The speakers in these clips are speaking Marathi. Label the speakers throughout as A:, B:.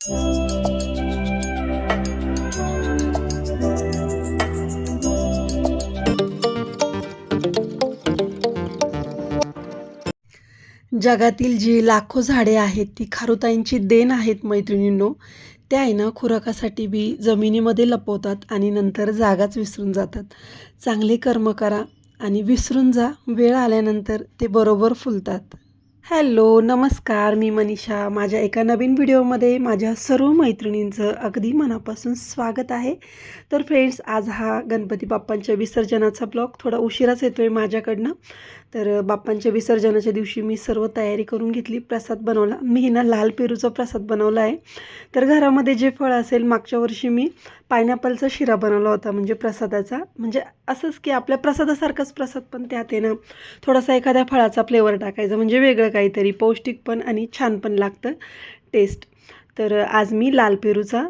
A: जगातील जी लाखो झाडे आहेत ती खारुताईंची देण आहेत मैत्रिणींनो त्या आहे ना खुराकासाठी बी जमिनीमध्ये लपवतात आणि नंतर जागाच विसरून जातात. चांगले कर्म करा आणि विसरून जा वेळ आल्यानंतर ते बरोबर फुलतात. हॅलो नमस्कार मी मनीषा. माझ्या एका नवीन व्हिडिओमध्ये माझ्या सर्व मैत्रिणींचं अगदी मनापासून स्वागत आहे. तर फ्रेंड्स आज हा गणपती बाप्पांच्या विसर्जनाचा ब्लॉग थोडा उशिराच येतो आहे माझ्याकडनं. तर बाप्पांच्या विसर्जनाच्या दिवशी मी सर्व तयारी करून घेतली प्रसाद बनवला. मी ना लाल पेरूचा प्रसाद बनवला आहे. तर घरामध्ये जे फळ असेल मागच्या वर्षी मी पायनॅपलचा शिरा बनवला होता म्हणजे प्रसादाचा. म्हणजे असंच की आपल्या प्रसादासारखाच प्रसाद पण त्यात आहे ना. थोडासा एखाद्या फळाचा फ्लेवर टाकायचा म्हणजे वेगळं काहीतरी. पौष्टिक पण आणि छान पण लागतं टेस्ट तर आज मी लाल पेरूचा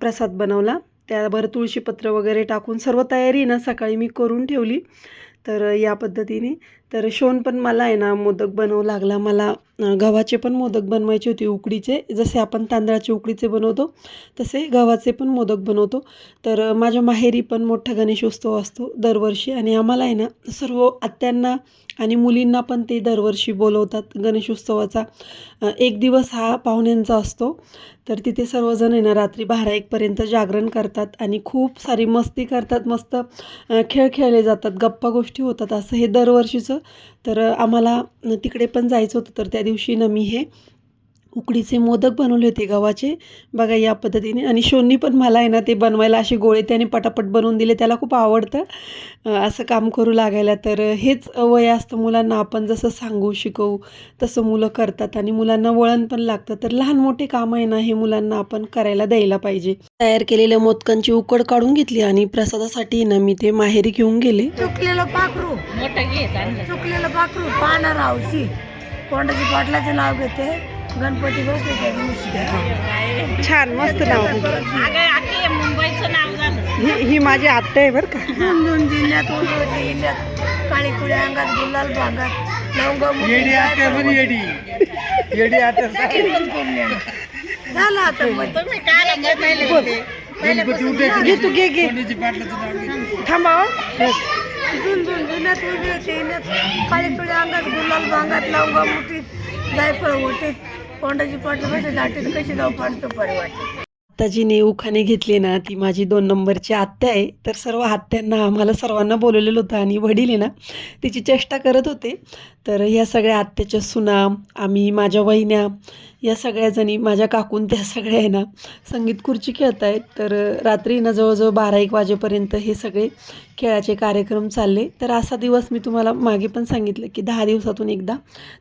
A: प्रसाद बनवला. त्यावर तुळशीपत्र वगैरे टाकून सर्व तयारी ना सकाळी मी करून ठेवली. तर या पद्धतीने तर शोन पण मला आहे ना मोदक बनवू लागला. मला गव्हाचे पण मोदक बनवायचे होते उकडीचे. जसे आपण तांदळाचे उकडीचे बनवतो तसे गव्हाचे पण मोदक बनवतो. तर माझ्या माहेरी पण मोठा गणेशोत्सव असतो दरवर्षी. आणि आम्हाला आहे ना सर्व आत्यांना आणि मुलींना पण ते दरवर्षी बोलवतात गणेशोत्सवाचा एक दिवस हा पाहुण्यांचा असतो. तर तिथे सर्वजण आहे ना रात्री बारा एकपर्यंत जागरण करतात आणि खूप सारी मस्ती करतात. मस्त खेळ खेळले जातात. गप्पा गोष्टी होतात. असं हे दरवर्षीचं तर आम्हाला तिकडे पण जायचं होतं. तर त्या दिवशी ना मी हे उकडीचे मोदक बनवले होते गव्हाचे. बघा या पद्धतीने. आणि शोनी पण मला आहे ना ते बनवायला असे गोळे त्याने पटापट बनवून दिले. त्याला खूप आवडतं. असं काम करू लागायला तर हेच वय असतं मुलांना. आपण जसं सांगू शिकवू तसं मुलं करतात आणि मुलांना वळण पण लागतं. तर लहान मोठे कामं आहे ना हे मुलांना आपण करायला द्यायला पाहिजे. तयार केलेल्या मोदकांची उकड काढून घेतली आणि प्रसादासाठी ना मी ते माहेरी घेऊन गेले.
B: चुकलेलं पाखरू चुकलेलं पाखरू पाहणार हौशी कोंडाची पाटलाचे नाव घेते. गणपती बसले त्या दिवशी.
A: छान मस्त नाव
C: मुंबईचं नाव झालं.
A: ही ही माझी आत्या आहे बरं का.
B: दोन दोन जिल्ह्यात जिल्ह्यात. काळी कुडी अंगात गुलाल भांगात. लवंग
D: येडी पण येडी. येडी आटे
B: झालं आता मग.
C: तुम्ही काय लागले पहिले होते
D: गणपती उठे
A: घे तू घे घे.
D: नाव
A: थांबा हो.
B: दोन दोन जिल्ह्यात जिल्ह्यात अंगात गुलाल भांगात लवंग मुठीत जायफळ होतीत कोंडाची पाटलं बसले दाटीत कशी जाऊ पाडतो परी वाटते.
A: आता उखाणे घेतले ना ती माझी दोन नंबरची आत्या आहे. तर सर्व आत्यांना आम्हाला सर्वांना बोलवलेलं होतं आणि वडील आहे ना तिची चेष्टा करत होते. तर ह्या सगळ्या आत्याच्या सुना आम्ही माझ्या वहिन्या या सगळ्या जणी माझ्या काकून त्या सगळ्या आहे ना संगीत खुर्ची खेळत आहेत तर रात्री ना जवळजवळ बारा एक वाजेपर्यंत हे सगळे खेळाचे कार्यक्रम चालले. तर असा दिवस मी तुम्हाला मागे पण सांगितलं की दहा दिवसातून एकदा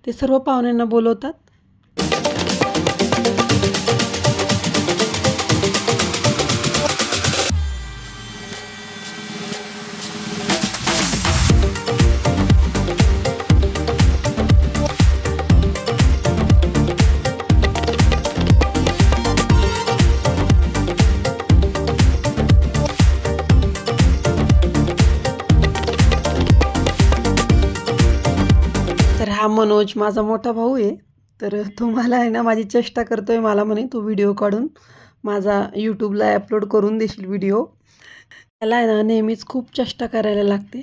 A: ते सर्व पाहुण्यांना बोलवतात. हा मनोज माझा मोठा भाऊ आहे. तर तो मला आहे ना माझी चेष्टा करतो आहे मला म्हणे तू व्हिडिओ काढून माझा यूट्यूबला अपलोड करून देशील व्हिडिओ त्याला आहे ना नेहमीच खूप चेष्टा करायला लागते.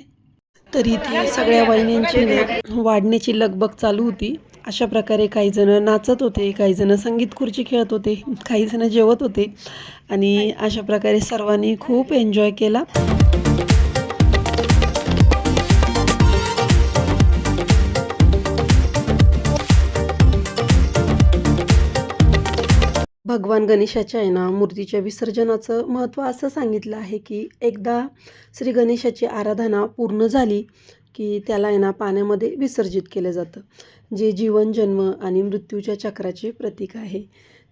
A: तर इथे सगळ्या वहिनींची वाढण्याची लगबग चालू होती. अशा प्रकारे काहीजणं नाचत होते काही जणं संगीत खुर्ची खेळत होते काहीजणं जेवत होते. आणि अशा प्रकारे सर्वांनी खूप एन्जॉय केला. भगवान गणेशाच्या आहे ना मूर्तीच्या विसर्जनाचं महत्त्व असं सांगितलं आहे की एकदा श्री गणेशाची आराधना पूर्ण झाली की त्याला आहे ना पाण्यामध्ये विसर्जित केलं जातं जे जीवन जन्म आणि मृत्यूच्या चक्राचे प्रतीक आहे.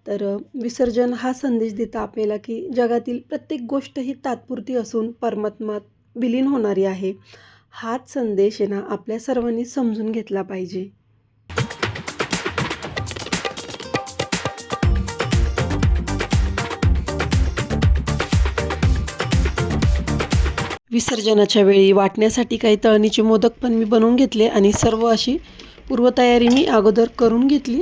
A: तर विसर्जन हा संदेश देता आपल्याला की जगातील प्रत्येक गोष्ट ही तात्पुरती असून परमात्मात विलीन होणारी आहे. हाच संदेश आहे ना आपल्या सर्वांनी समजून घेतला पाहिजे. विसर्जनाच्या वेळी वाटण्यासाठी काही तळणीचे मोदक पण मी बनवून घेतले आणि सर्व अशी पूर्वतयारी मी अगोदर करून घेतली.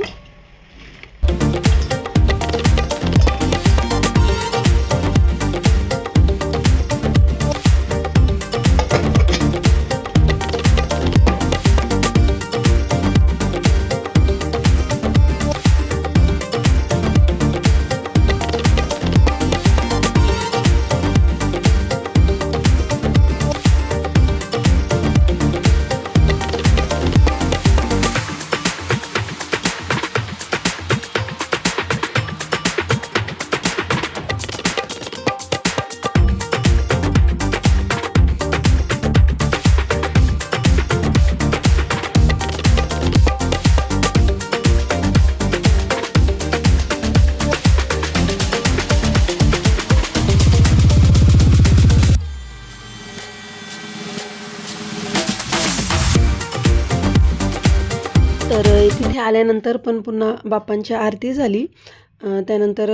A: आल्यानंतर पण पुन्हा बाप्पांची आरती झाली. त्यानंतर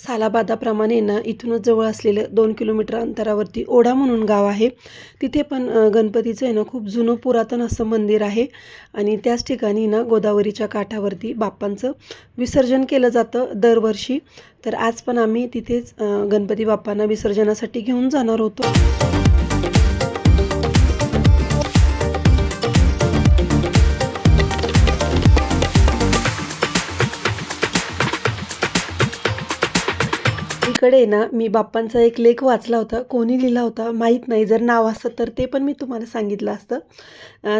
A: सालाबादाप्रमाणे ना इथूनच जवळ असलेलं दोन किलोमीटर अंतरावरती ओढा म्हणून गाव आहे. तिथे पण गणपतीचं आहे ना खूप जुनं पुरातन असं मंदिर आहे. आणि त्याच ठिकाणी ना गोदावरीच्या काठावरती बाप्पांचं विसर्जन केलं जातं दरवर्षी. तर आज पण आम्ही तिथेच गणपती बाप्पांना विसर्जनासाठी घेऊन जाणार होतो. इकडे ना मी बाप्पांचा एक लेख वाचला होता. कोणी लिहिला होता माहीत नाही. जर नाव असतं तर ते पण मी तुम्हाला सांगितलं असतं.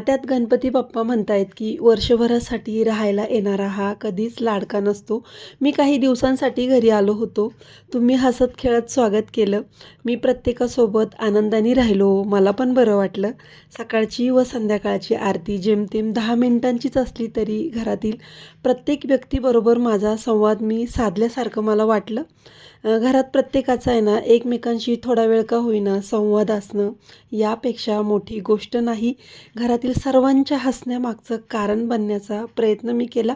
A: त्यात गणपती बाप्पा म्हणतायत की वर्षभरासाठी राहायला येणारा हा कधीच लाडका नसतो. मी काही दिवसांसाठी घरी आलो होतो. तुम्ही हसत खेळत स्वागत केलं. मी प्रत्येकासोबत आनंदाने राहिलो. मला पण बरं वाटलं. सकाळची व संध्याकाळची आरती जेमतेम दहा मिनिटांचीच असली तरी घरातील प्रत्येक व्यक्तीबरोबर माझा संवाद मी साधल्यासारखं मला वाटलं. घरात प्रत्येकाचा आहे ना एकमेकांशी थोडा वेळ का होईना संवाद असणं यापेक्षा मोठी गोष्ट नाही. घरातील सर्वांच्या हसण्यामागचं कारण बनण्याचा प्रयत्न मी केला.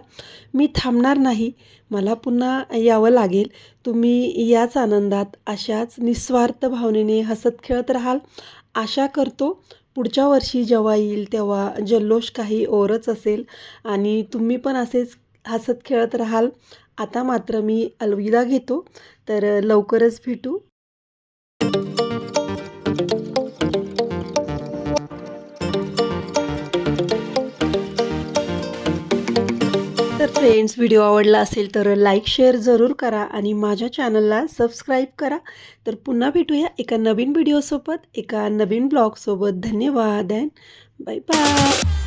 A: मी थांबणार नाही. मला पुन्हा यावं लागेल. तुम्ही याच आनंदात अशाच निस्वार्थ भावनेने हसत खेळत राहाल. आशा करतो पुढच्या वर्षी जेव्हा येईल तेव्हा जल्लोष काही ओरच असेल आणि तुम्ही पण असेच हसत खेळत राहाल. आता मात्र मी अलविदा घेतो तर लवकरच भेटू. तर फ्रेंड्स व्हिडिओ आवडला असेल तर लाईक शेअर जरूर करा आणि माझ्या चॅनलला सबस्क्राईब करा. तर पुन्हा भेटूया एका नवीन व्हिडिओसोबत एका नवीन ब्लॉगसोबत धन्यवाद अँड बाय बाय